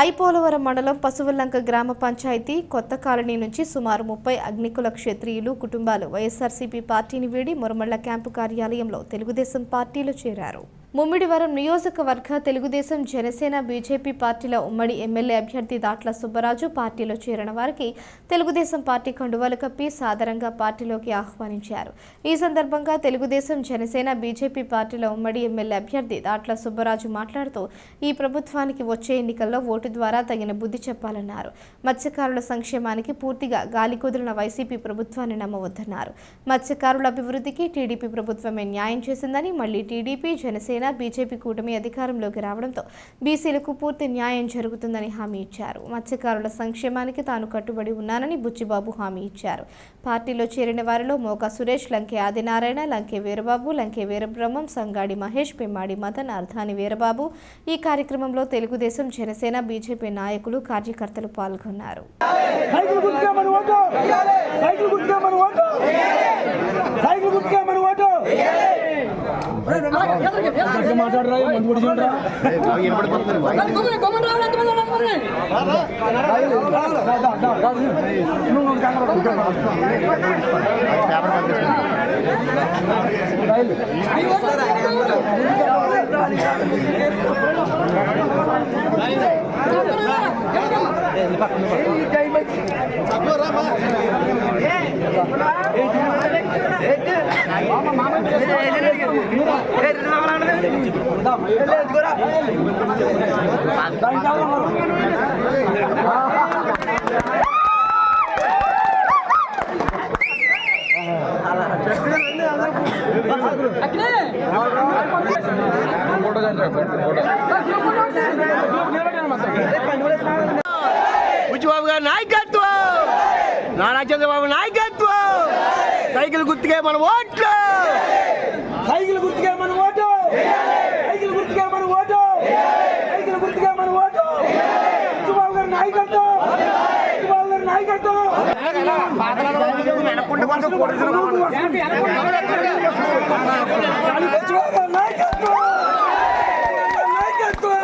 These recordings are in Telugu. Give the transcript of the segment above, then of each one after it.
ఐపోలవరం మండలం పశువులంక గ్రామ పంచాయతీ కొత్త కాలనీ నుంచి సుమారు ముప్పై అగ్నికుల క్షత్రియులు కుటుంబాలు వైఎస్ఆర్సీపీ పార్టీని వీడి మురమళ్ళ క్యాంపు కార్యాలయంలో తెలుగుదేశం పార్టీలో చేరారు. ముమ్మిడివరం నియోజకవర్గ తెలుగుదేశం జనసేన బీజేపీ పార్టీల ఉమ్మడి ఎమ్మెల్యే అభ్యర్థి దాట్ల సుబ్బరాజు పార్టీలో చేరిన వారికి తెలుగుదేశం పార్టీ కండువాలు కప్పి సాదరంగా పార్టీలోకి ఆహ్వానించారు. ఈ సందర్భంగా తెలుగుదేశం జనసేన బీజేపీ పార్టీల ఉమ్మడి ఎమ్మెల్యే అభ్యర్థి దాట్ల సుబ్బరాజు మాట్లాడుతూ ఈ ప్రభుత్వానికి వచ్చే ఎన్నికల్లో ఓటు ద్వారా తగిన బుద్ధి చెప్పాలన్నారు. మత్స్యకారుల సంక్షేమానికి పూర్తిగా గాలి కుదిరిన వైసీపీ ప్రభుత్వాన్ని నమ్మవద్దన్నారు. మత్స్యకారుల అభివృద్ధికి టీడీపీ ప్రభుత్వమే న్యాయం చేసిందని మళ్ళీ టీడీపీ జనసేన బీజేపీ కూటమి అధికారంలోకి రావడంతో బీసీలకు పూర్తి న్యాయం జరుగుతుందని హామీ ఇచ్చారు. మత్స్యకారుల సంక్షేమానికి తాను కట్టుబడి ఉన్నానని బుచ్చిబాబు హామీ ఇచ్చారు. పార్టీలో చేరిన వారిలో మోకా సురేష్ లంకే ఆదినారాయణ లంకే వీరబాబు లంకే వీరబ్రహ్మం సంగాడి మహేష్ పెమ్మాడి మదన్ అర్ధాని వీరబాబు ఈ కార్యక్రమంలో తెలుగుదేశం జనసేన బీజేపీ నాయకులు కార్యకర్తలు పాల్గొన్నారు. సైకిల్ గుర్తుగా మన ఓటు! సైకిల్ గుర్తుగా మన ఓటు సైకిల్ గుర్తుగా మన ఓటు మాట్లాడరా మందు బుచ్చిబాబు గారి నాయకత్వం! నారా చంద్రబాబు నాయకత్వం! సైకిల్ గుర్తుకే మన ఓట్లు! సైకిల్ గుర్తుగా మన ఓటు సైకిల్ గుర్తుగా మన ఓటు సైకిల్ గుర్తుగా మన ఓటు చంద్రబాబు గారి నాయకత్వం చంద్రబాబు గారి నాయకత్వం చంద్రబాబు గారి నాయకత్వం నాయకత్వం నాయకత్వం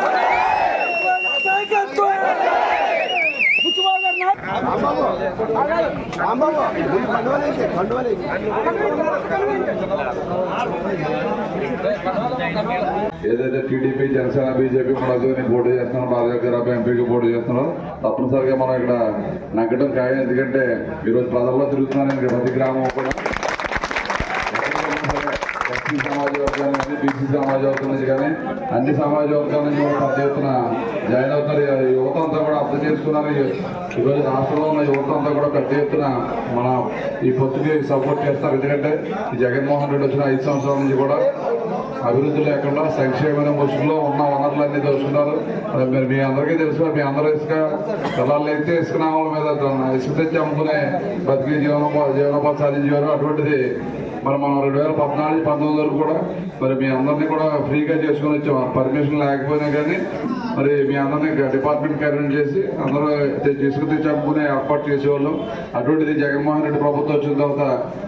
చంద్రబాబు గారి నాయకత్వం ఏదైతే టీడీపీ జనసేన బీజేపీ మధ్యని పోటీ చేస్తున్నారో రాజశేఖర గారు ఎంపీకి పోటీ చేస్తున్నారో తప్పనిసరిగా మనం ఇక్కడ నగ్గడం ఖాయం. ఎందుకంటే ఈరోజు ప్రజల్లో తిరుగుతున్నాను ప్రతి గ్రామం కూడా ఎస్సీ సమాజ వర్గాల నుంచి బీసీ సమాజ వర్గం నుంచి కానీ అన్ని సమాజ వర్గాల నుంచి కూడా పెద్ద ఎత్తున జాయిన్ అవుతున్నారు ఈ యువత అంతా కూడా అర్థం చేసుకున్నారు ఈ- ఈరోజు రాష్ట్రంలో ఉన్న యువత అంతా కూడా పెద్ద ఎత్తున మన ఈ పొత్తుకి సపోర్ట్ చేస్తారు ఎందుకంటే జగన్మోహన్ రెడ్డి వచ్చిన ఐదు సంవత్సరాల నుంచి కూడా అభివృద్ధి లేకుండా సంక్షేమైన ముసుగులో ఉన్న వనరులన్నీ దోచుకున్నారు. మరి మీ అందరికీ తెలుసు మీ అందరూ ఇసుక పిల్లలు అయితే ఇసుక నామాల మీద ఇసుక తెచ్చి అమ్ముకునే బతికి జీవనోపా జీవనోపాధి సాధించేవారు అటువంటిది మరి మనం రెండు వేల పద్నాలుగు పంతొమ్మిది వరకు కూడా మరి మీ అందరినీ కూడా ఫ్రీగా చేసుకుని వచ్చాం. పర్మిషన్ లేకపోయినా కానీ మరి మీ అందరినీ డిపార్ట్మెంట్ క్యారియర్ చేసి అందరూ తీసుకుని చంపుకునే ఏర్పాటు చేసేవాళ్ళం. అటువంటిది జగన్మోహన్ రెడ్డి ప్రభుత్వం వచ్చిన తర్వాత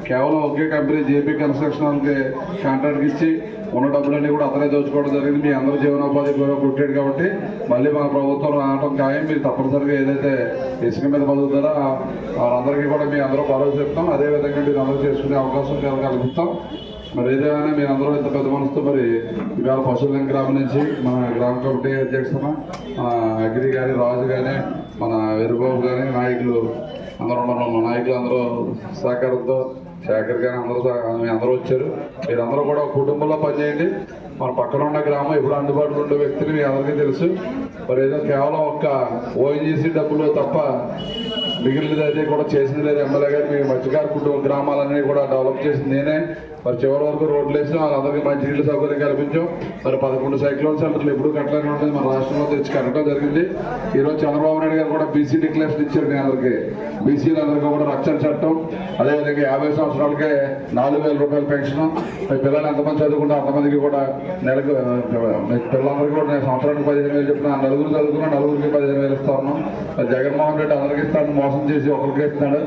కేవలం ఒకే కంపెనీ జేపీ కన్స్ట్రక్షన్ వాళ్ళకి కాంట్రాక్ట్ ఇచ్చి ఉన్న డబ్బులన్నీ కూడా అతనే దోచుకోవడం జరిగింది. మీ అందరూ జీవనోపాధి పుట్టాడు కాబట్టి మళ్ళీ మన ప్రభుత్వం రావడం ఖాయం. మీరు తప్పనిసరిగా ఏదైతే ఇసుక మీద బతుకుతారో వారందరికీ వాళ్ళందరికీ కూడా మీ అందరూ భరోసా చెప్తాం. అదే విధంగా మీరు అందరూ చేసుకునే అవకాశం కల- కల్పిస్తాం. మరి ఏదైనా మీరు అందరూ ఇంత పెద్ద మనసుతో మరి ఇవాళ పశువుల గ్రామం నుంచి మన గ్రామ కమిటీ అధ్యక్షుడు మన అగ్రి గారి రాజు కానీ మన వీరబాబు కానీ నాయకులు అందరూ ఉన్నారు. మన నాయకులు అందరూ సహకారంతో శేఖర్ గారు అందరూ అందరూ వచ్చారు. మీరందరూ కూడా కుటుంబంలో పనిచేయండి. మన పక్కన ఉన్న గ్రామం ఇప్పుడు అందుబాటులో ఉండే వ్యక్తిని మీ అందరికీ తెలుసు. మరి ఏదో కేవలం ఒక్క ఓఎన్జీసీ డబ్బులు తప్ప మిగిలినది అయితే కూడా చేసింది లేదు. ఎమ్మెల్యే గారు మీ మత్స్యకార కుటుంబ గ్రామాలన్నీ కూడా డెవలప్ చేసింది నేనే. మరి చివరి వరకు రోడ్లు వేసినాం వాళ్ళందరికీ మంచి నీళ్ళు సౌకర్యం కల్పించాం. మరి పదకొండు సైక్లోన్ సెంటర్లు ఎప్పుడు కట్టలేని ఉంటుంది. మన రాష్ట్రంలో తెచ్చి కట్టడం జరిగింది. ఈ రోజు చంద్రబాబు నాయుడు గారు కూడా బీసీ డిక్లరేషన్ ఇచ్చారు మీ అందరికీ. బీసీలందరికీ కూడా రక్షణ చట్టం. అదేవిధంగా యాభై సంవత్సరాలకే నాలుగు వేల రూపాయల పెన్షన్. మీ పిల్లలు ఎంతమంది చదువుకుంటే అంతమందికి కూడా నెలకు పిల్లలందరికీ కూడా నేను సంవత్సరానికి పదిహేను వేలు చెప్పిన నలుగురు చదువుకున్న నలుగురికి పదిహేను వేలు ఇస్తా ఉన్నాం. జగన్మోహన్ రెడ్డి అందరికీ ఇస్తాను మోసం చేసి ఒకరికి ఇస్తున్నాడు.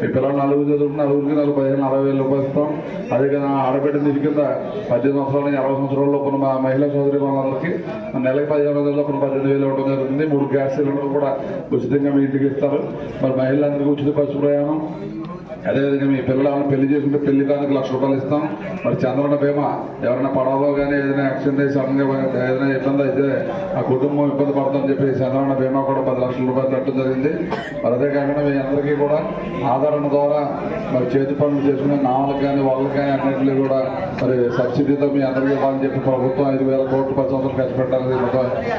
మీ పిల్లలు నలుగురు చదువుకున్న నలుగురికి నలుగు పదిహేను అరవై వేలు రూపాయలు ఇస్తాం. అదే ఆడబిడ్డ నిధి కింద పద్దెనిమిది సంవత్సరాల నుంచి అరవై సంవత్సరాల లోపల మా మహిళా సోదరి వాళ్ళందరికీ నెలకి పదిహేను వందల లోపల పద్దెనిమిది వేలు ఇవ్వడం జరుగుతుంది. మూడు గ్యాస్ సిలిండర్లు కూడా ఉచితంగా మీ ఇంటికి ఇస్తారు. మరి మహిళలందరికీ ఉచిత బస్సు ప్రయాణం. అదేవిధంగా మీ పిల్లలను పెళ్ళి చేసుకుంటే పెళ్ళి కానుక లక్ష రూపాయలు ఇస్తాం. మరి చంద్రన బీమా ఎవరైనా పడవలో కానీ ఏదైనా యాక్సిడెంట్ అయ్యి సడన్గా ఏదైనా ఇబ్బంది అయితే ఆ కుటుంబం ఇబ్బంది పడుతుందని చెప్పి చంద్రన బీమా కూడా పది లక్షల రూపాయలు కట్టడం జరిగింది. మరి అదే కాకుండా మీ అందరికీ కూడా ఆదరణ ద్వారా మరి చేతి పనులు చేసుకునే నామలకు కానీ వాళ్ళకి కానీ అన్నింటినీ కూడా మరి సబ్సిడీతో మీ అందరికీ ఇవ్వాలని చెప్పి ప్రభుత్వం ఐదు వేల కోట్లు పది సంవత్సరాలు ఖర్చు పెట్టాలని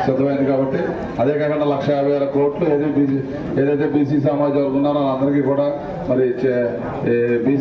సిద్ధమైంది కాబట్టి అదే కాకుండా లక్ష యాభై వేల కోట్లు ఏదైతే బీసీ ఏదైతే బీసీ ఉన్నారో అందరికీ కూడా మరి బీసీ